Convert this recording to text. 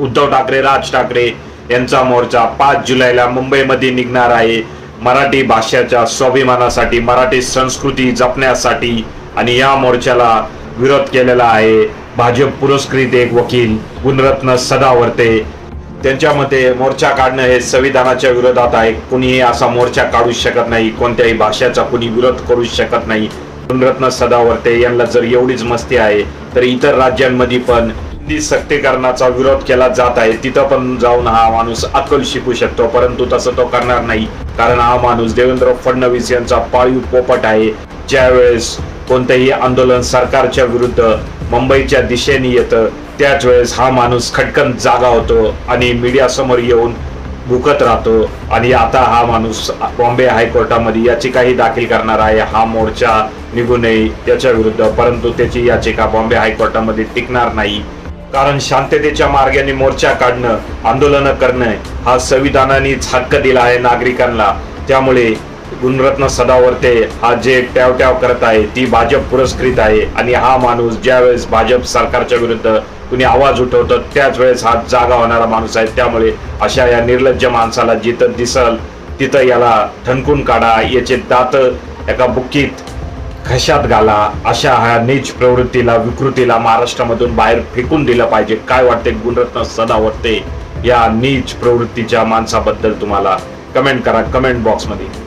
उद्धव ठाकरे राज ठाकरे यांचा मोर्चा पाच जुलैला मुंबईमध्ये निघणार आहे. मराठी भाषेच्या स्वाभिमानासाठी मराठी संस्कृती जपण्यासाठी आणि या मोर्चाला विरोध केलेला आहे. भाजप पुरस्कृत एक वकील गुणरत्न सदावर्ते. त्यांच्या मते मोर्चा काढणं हे संविधानाच्या विरोधात आहे. कुणीही असा मोर्चा काढू शकत नाही. कोणत्याही भाषेचा कुणी विरोध करू शकत नाही. गुणरत्न सदावर्ते यांना जर एवढीच मस्ती आहे तर इतर राज्यांमध्ये पण सक्तीकरणाचा विरोध केला जात आहे तिथं पण जाऊन हा माणूस अक्कल शिकू शकतो. परंतु तसं तो करणार नाही. कारण हा माणूस देवेंद्र फडणवीस यांचा पाळीव पोपट आहे. ज्यावेळेस कोणतेही आंदोलन सरकारच्या विरुद्ध मुंबईच्या दिशेने येतं त्याच वेळेस हा माणूस खटकन जागा होतो आणि मीडियासमोर येऊन भुकत राहतो. आणि आता हा माणूस बॉम्बे हायकोर्टामध्ये याचिकाही दाखल करणार आहे. हा मोर्चा निघू नये त्याच्या विरुद्ध. परंतु त्याची याचिका बॉम्बे हायकोर्टामध्ये टिकणार नाही. कारण शांततेच्या मार्गाने मोर्चा काढणं आंदोलन करणं हा संविधानानेच हक्क दिला आहे नागरिकांना. त्यामुळे गुणरत्न सदावर्ते हा जे टॅवट्याव करत आहे ती भाजप पुरस्कृत आहे. आणि हा माणूस ज्यावेळेस भाजप सरकारच्या विरुद्ध कुणी आवाज उठवतो त्याच वेळेस हा जागा होणारा माणूस आहे. त्यामुळे अशा या निर्लज्ज माणसाला जिथं दिसल तिथं याला ठणकून काढा याचे दात एका बुक्कीत घशात घाला. अशा ह्या नीच प्रवृत्तीला विकृतीला महाराष्ट्रामधून बाहेर फेकून दिलं पाहिजे. काय वाटते? गुणरत्न सदावर्ते या नीच प्रवृत्तीच्या माणसाबद्दल तुम्हाला कमेंट करा. कमेंट बॉक्समध्ये